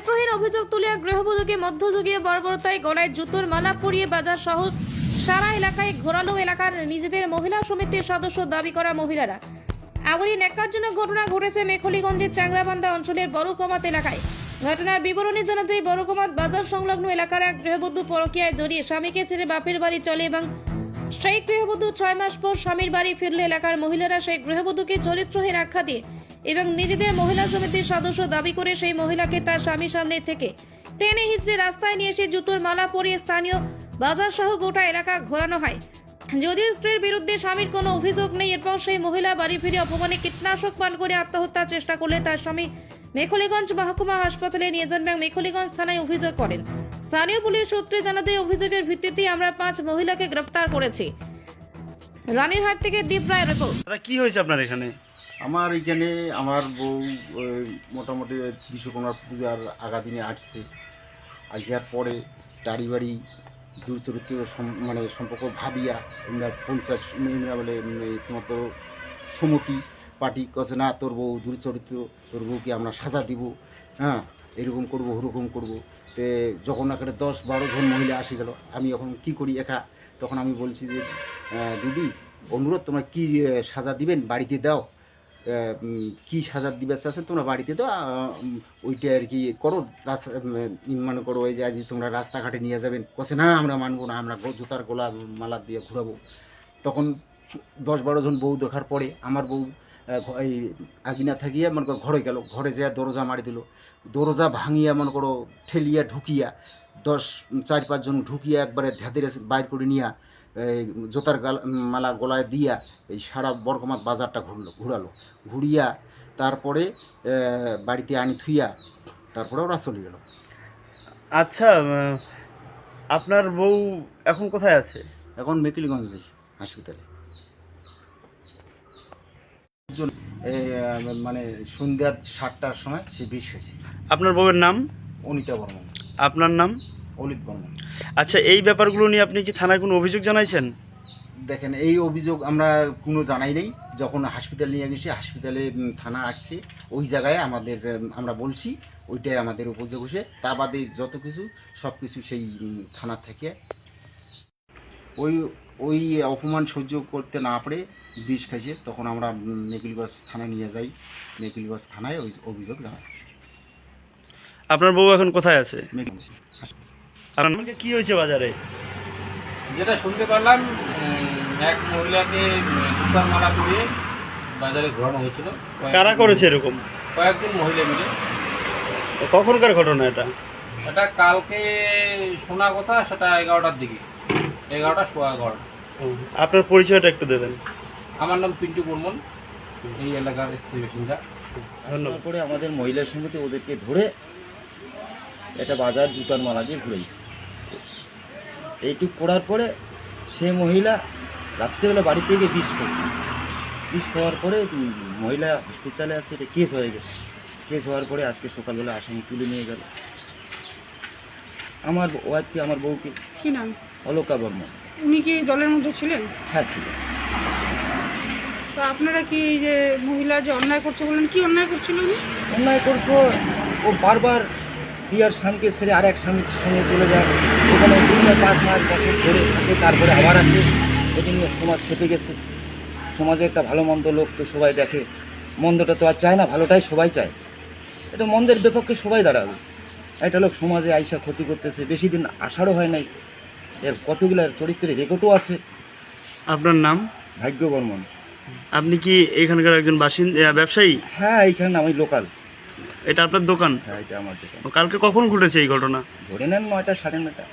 চরিত্রহীন অভিযোগ তুলে গৃহবধূকে মধ্যযুগীয় বর্বরতায় গলায় জুতোর মালা পরিয়ে বাজার সহ সারা এলাকায় ঘোরালো এলাকার নিজেদের মহিলা সমিতির সদস্য দাবি করা মহিলারা। এমনই ন্যাক্কারজনক ঘটনা ঘটেছে মেখলিগঞ্জের চাংরাবান্ধা অঞ্চলের বড়কমাত এলাকায়। ঘটনার বিবরণী জানাতে বড়কমাত বাজার সংলগ্ন এলাকার এক গৃহবধূ পরকীয়ায় জড়িয়ে স্বামীকে ছেড়ে বাপের বাড়ি চলে এবং সেই গৃহবধূ ছয় মাস পর স্বামীর বাড়ি ফিরলে এলাকার মহিলারা। সেই গৃহবধূকে চরিত্রহীন আখ্যা দিয়ে এবং নিজেদের মহিলা সমিতির সদস্য দাবি করে সেই মহিলাকে তার স্বামীর সামনে থেকে টেনে হিচড়ে রাস্তায় নিয়ে এসে জুতোর মালা পরিয়ে স্থানীয় বাজার সহ গোটা এলাকা ঘোরানো হয়। যদিও স্ত্রীর বিরুদ্ধে স্বামীর কোনো অভিযোগ নেই, এরপর সেই মহিলা বাড়ি ফিরে অপমানে কীটনাশক পান করে আত্মহত্যার চেষ্টা করলে তার স্বামী মেখলিগঞ্জ মহকুমা হাসপাতালে নিয়ে যান এবং মেখলিগঞ্জ থানায় অভিযোগ করেন। স্থানীয় পুলিশ সূত্রে জানাতে অভিযোগের ভিত্তিতে আমরা পাঁচ মহিলাকে গ্রেফতার করেছি। রানীরহাট থেকে দীপ রায় রিপোর্ট। কি হয়েছে আপনার এখানে? আমার এখানে আমার বউ মোটামুটি বিশ্বকর্মা পূজার আগা দিনে আসছে। আসার পরে টাড়ি বাড়ি দূরচরিত্র মানে সম্পর্ক ভাবিয়া এমরা পঞ্চায়েত বলে তোমার সমতি পার্টি কছে না, তোর বউ দূরচরিত্র, তোর বউকে আমরা সাজা দিব হ্যাঁ এরকম করব, ওরকম করব। তে যখন এখানে দশ বারো জন মহিলা আসে গেল, আমি এখন কি করি একা? তখন আমি বলছি যে দিদি, অনুরোধ, তোমার কি সাজা দিবেন? বাড়িতে দাও। কি সাজা দিবে চাচ্ছেন তোমরা বাড়িতে তো ওইটা আর কি করো, রাস্তা মনে করো ওই যে আজ তোমরা রাস্তাঘাটে নিয়ে যাবেন। কছে না, আমরা মানবো না, আমরা জুতার গোলা, মালা দিয়ে ঘুরাবো। তখন দশ বারো জন বউ দেখার পরে আমার বউ এই আগিনা থাকিয়া মনে করো ঘরে গেল, ঘরে যেয়ে দরজা মারি দিল। দরজা ভাঙিয়া মনে করো ঠেলিয়া ঢুকিয়া দশ চার পাঁচজন ঢুকিয়া একবারে ঢেদের বাইর করে নিয়া জোতার গাল- মালা গলায় দিয়া এই সারা বরকমাত বাজারটা ঘুরলো ঘুরালো। ঘুরিয়া তারপরে বাড়িতে আনি থুইয়া তারপরে ওরা চলে গেল। আচ্ছা আপনার বউ এখন কোথায় আছে? এখন মেকিলগঞ্জ হাসপাতালে। মানে সন্ধ্যার সাতটার সময় সে বিষ হয়েছে আপনার বউয়ের নাম? অনিতা বর্মন। আপনার নাম? অলিত বর্মন। আচ্ছা এই ব্যাপারগুলো নিয়ে আপনি কি থানায় কোনো অভিযোগ জানাইছেন? দেখেন এই অভিযোগ আমরা কোনো জানাই নেই। যখন হাসপাতাল নিয়ে গেছি হাসপাতালে থানা আসছে। ওই জায়গায় আমাদের আমরা বলছি ওইটাই আমাদের অভিযোগ হয়েছে। তা বাদে যত কিছু সব কিছু সেই থানা থেকে। ওই ওই অপমান সহ্য করতে না পারে বিষ খাইছে তখন আমরা মেকিলগঞ্জ থানায় নিয়ে যাই। মেকিলগঞ্জ থানায় ওই অভিযোগ জানাচ্ছি। আপনার বউ এখন কোথায় আছে? আমাকে কি হয়েছে বাজারে? যেটা শুনতে পারলাম এক মহিলাকে দুটার মালা পরিয়ে বাজারে ঘোরানো হয়েছিল। কারা করেছে এরকম? কয়েকজন মহিলা মিলে। কখনকার ঘটনা এটা? এটা কালকে শোনা কথা সেটা এগারোটার দিকে। এগারোটা সোয়া এগারোটা। আপনার পরিচয়টা একটু দেবেন। আমার নাম পিন্টু বর্মন এই এলাকার স্থায়ী বাসিন্দা। ধন্যবাদ। তারপরে আমাদের মহিলা সমিতি ওদেরকে ধরে একটা বাজার জুতার মালা দিয়ে ঘুরেছে এইটুক করার পরে সে মহিলা রাত্রেবেলা বাড়ি থেকে বিষ খেয়েছে। বিষ খাওয়ার পরে মহিলা হসপিটালে আছে এটা কেস হয়ে গেছে। কেস হওয়ার পরে আজকে সকালবেলা আসামি তুলে নিয়ে গেল। আমার ওয়াইফকে আমার বউকে। কি নাম? অলোকা বর্মন। উনি কি দলের মধ্যে ছিলেন? হ্যাঁ ছিল তো আপনারা কি এই যে মহিলা যে অন্যায় করছে বলেন কি অন্যায় করছিল উনি? অন্যায় করছ ও বারবার বিয়ার স্বামীকে ছেড়ে আর এক স্বামীর সঙ্গে চলে যায়। ওখানে দুই মাস পাঁচ মাস বছর ধরে থাকে তারপরে আবার আসে। এটা নিয়ে সমাজ খেপে গেছে। সমাজে একটা ভালো মন্দ লোক তো সবাই দেখে। মন্দটা তো আর চায় না ভালোটাই সবাই চায়। এটা মন্দের বিপক্ষে সবাই দাঁড়াবে। একটা লোক সমাজে আইসা ক্ষতি করতেছে বেশি দিন আসারও হয় নাই। এর কতগুলো চরিত্রের রেকর্ডও আছে। আপনার নাম? ভাগ্য বর্মন আপনি কি এখানকার একজন বাসিন্দা ব্যবসায়ী? হ্যাঁ এইখানে আমি লোকাল। এটা আপনার দোকান? হ্যাঁ এটা আমার দোকান। কালকে কখন ঘটেছে এই ঘটনা? ধরে নেন নয়টা সাড়ে নয়টা।